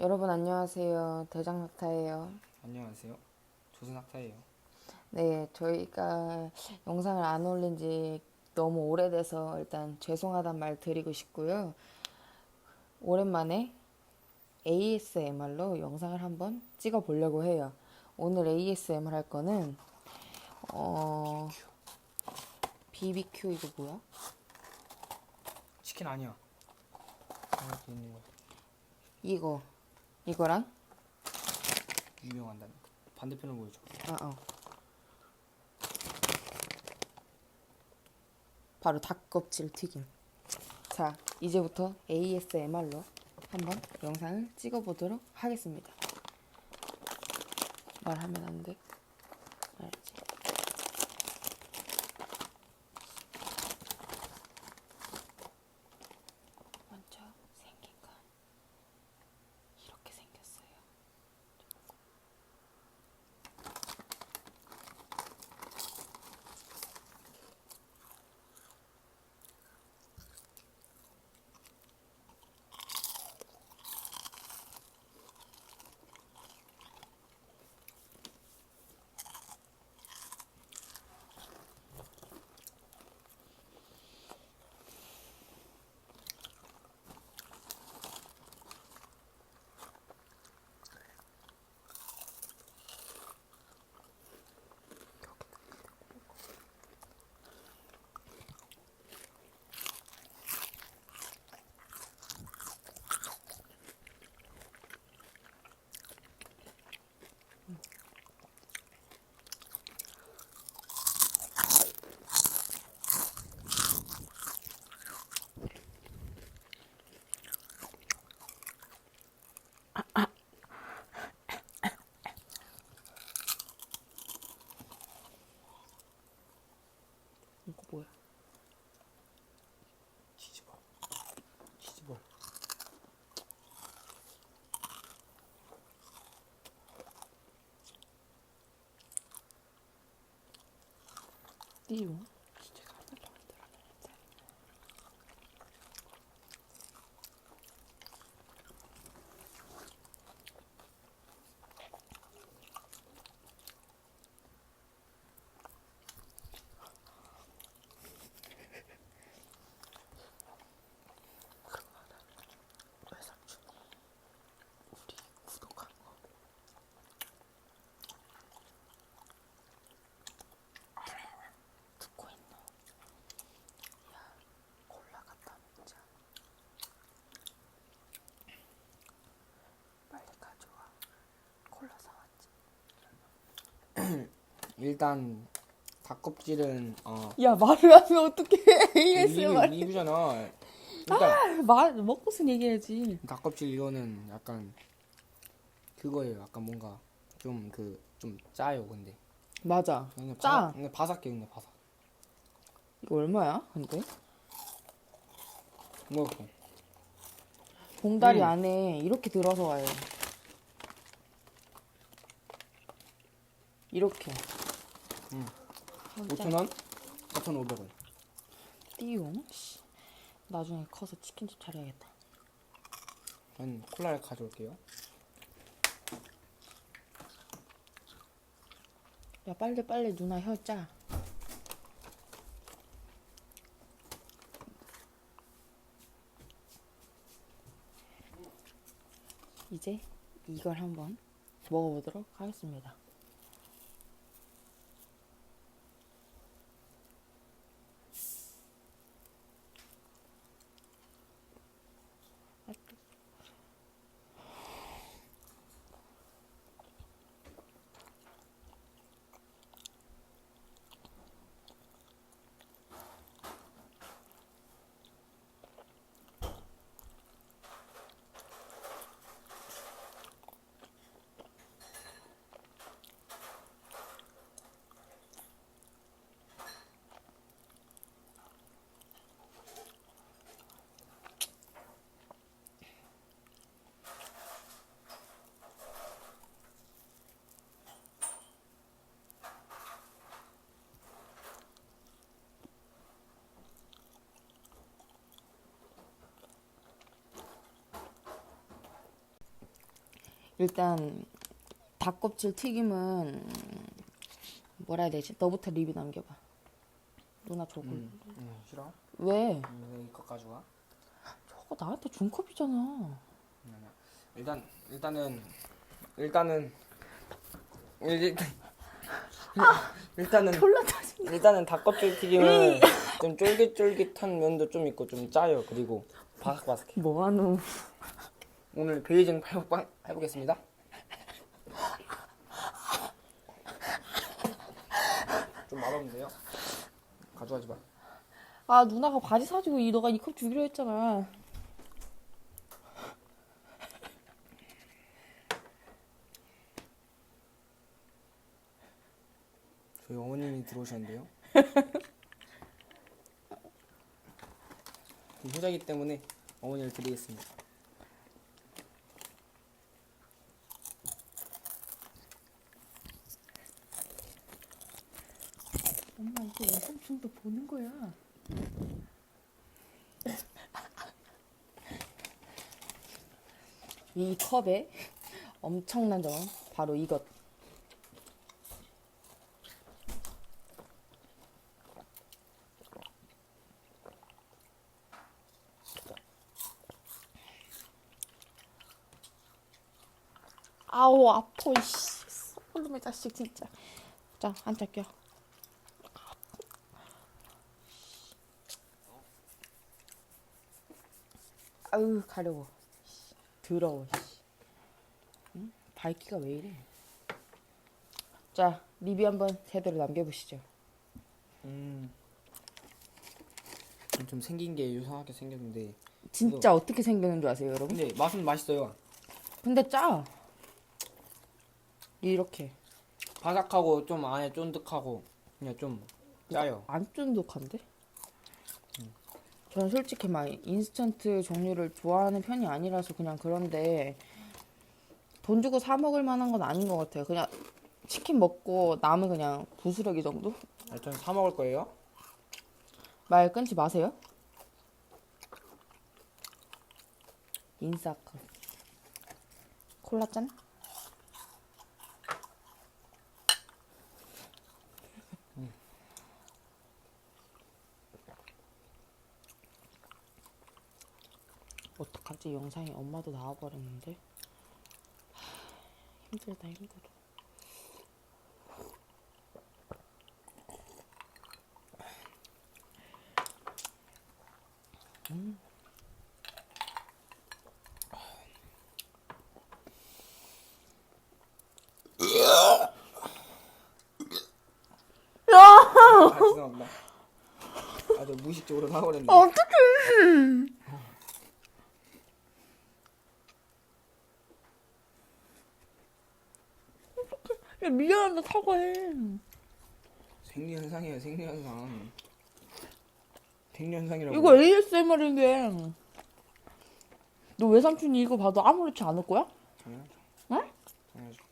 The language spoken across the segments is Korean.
여러분 안녕하세요. 대장낙타예요. 안녕하세요. 조선학타예요. 네, 저희가 영상을 안 올린 지 너무 오래돼서 일단 죄송하단 말 드리고 싶고요. 오랜만에 ASMR로 영상을 한번 찍어 보려고 해요. 오늘 ASMR 할 거는 어 BBQ 이거 뭐야? 치킨 아니야. 이렇게 있는 거 이거 이거랑 유명한다는 거. 반대편을 보여줘. 아, 어. 바로 닭껍질 튀김. 자, 이제부터 ASMR로 한번 영상을 찍어보도록 하겠습니다. 말하면 안 돼. 알지? 먼저 생긴 건 이렇게 생겼어요. 이거 뭐야? 치즈볼. 치즈볼. 띠용? 외삼촌이 우리 구독한 거 듣고 있노? 야, 콜라 갖다 먹자. 빨리 가져와. 콜라 사왔지. 일단 닭껍질은 어 야, 말을 하면 어떡해. 리뷰, ASMR. 리뷰잖아. 일단 말, 먹고선 얘기해야지. 닭껍질 이거는 약간 그거예요. 약간 뭔가 좀 그 좀 짜요. 근데 맞아. 근데 짜. 바삭, 근데 바삭해 근데 바삭. 이거 얼마야, 근데? 뭐고? 봉다리 음. 안에 이렇게 들어서 와요. 이렇게. 음. 진짜 5천 원? 4,500원. 띠용? 씨. 나중에 커서 치킨집 차려야겠다. 전 콜라를 가져올게요. 야, 빨리 빨리 누나 혀 짜. 이제 이걸 한번 먹어보도록 하겠습니다. 일단 닭껍질 튀김은 뭐라 해야 되지? 너부터 리뷰 남겨봐. 누나 저거 음, 음, 싫어? 왜? 음, 왜 이거 가져가? 저거 나한테 준 컵이잖아. 일단 일단은 일단은 일단 일단은 졸라 짜증. 일단은 닭껍질 튀김은 좀 쫄깃쫄깃한 면도 좀 있고 좀 짜요. 그리고 바삭바삭해. 뭐하노? 오늘 베이징 팔목빵 해보겠습니다. 좀 맛없는데요? 가져가지 마. 아 누나가 바지 사주고 이 너가 이 컵 주기로 했잖아. 저희 어머님이 들어오셨는데요. 이 효자기 때문에 어머니를 드리겠습니다. 엄마 이거 외삼촌도 보는 거야. 이 컵에 엄청난 점 바로 이것. 아우 아파 이씨 홀로메 자식 진짜 자 한짝 껴 아우 가려워 씨, 더러워 씨. 응? 밝기가 왜 이래 자 리뷰 한번 제대로 남겨보시죠 음. 좀 생긴 게 유사하게 생겼는데 진짜 어떻게 생기는 줄 아세요 여러분? 근데 맛은 맛있어요. 근데 짜 이렇게 바삭하고 좀 안에 쫀득하고 그냥 좀 짜요. 안 쫀득한데? 저는 솔직히 막 인스턴트 종류를 좋아하는 편이 아니라서 그냥 그런데 돈 주고 사 먹을 만한 건 아닌 것 같아요. 그냥 치킨 먹고 남은 그냥 부스러기 정도? 아, 저는 사 먹을 거예요. 말 끊지 마세요. 인싸컷. 콜라 짠? 어떡하지? 영상에 엄마도 나와버렸는데. 하, 힘들다, 힘들어. 아, 죄송합니다. 아주 무의식적으로 사버렸네. 어떡해! 야, 미안하다, 사과해. 생리현상이에요, 생리현상. 생리현상이라고. 이거 ASMR인데. 너 외삼촌이 이거 봐도 아무렇지 않을 거야? 당연하죠. 응? 당연하죠.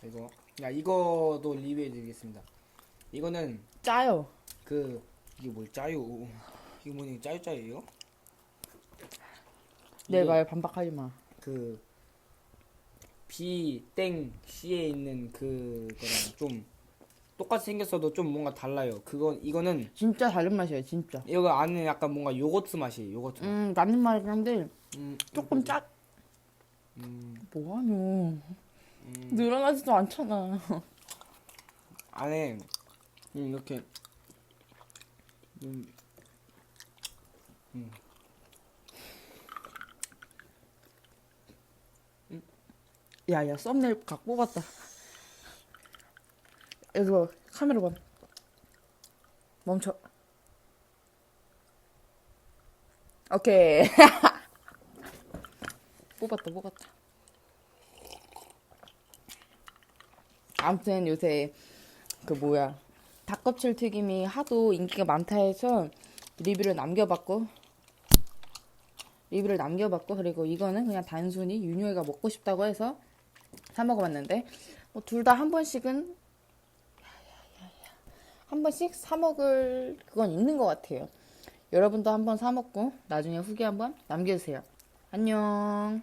자, 이거. 야, 이거도 리뷰해 드리겠습니다. 이거는 짜요. 그 이게 뭘 짜요? 이게 뭐니 짜요 짜요 이거? 내 이게 말 반박하지 마. 그 B 땡 C에 있는 그거랑 좀 똑같이 생겼어도 좀 뭔가 달라요. 그건 이거는 진짜 다른 맛이에요, 진짜. 이거 안에 약간 뭔가 요거트 맛이에요. 요거트 맛. 음, 맞는 말이긴 한데, 음, 조금 짜. 음, 뭐하노. 음, 늘어나지도 않잖아. 안에 음, 이렇게 음, 야, 야, 썸네일 각 뽑았다. 이거 카메라 봐. 멈춰. 오케이. 뽑았다, 뽑았다. 아무튼 요새 그 뭐야 닭껍질 튀김이 하도 인기가 많다 해서 리뷰를 남겨봤고 리뷰를 남겨봤고 그리고 이거는 그냥 단순히 윤효이가 먹고 싶다고 해서 사 먹어봤는데 뭐 둘 다 한 번씩은 한 번씩 사 먹을 그건 있는 것 같아요. 여러분도 한번 사 먹고 나중에 후기 한번 남겨주세요. 안녕.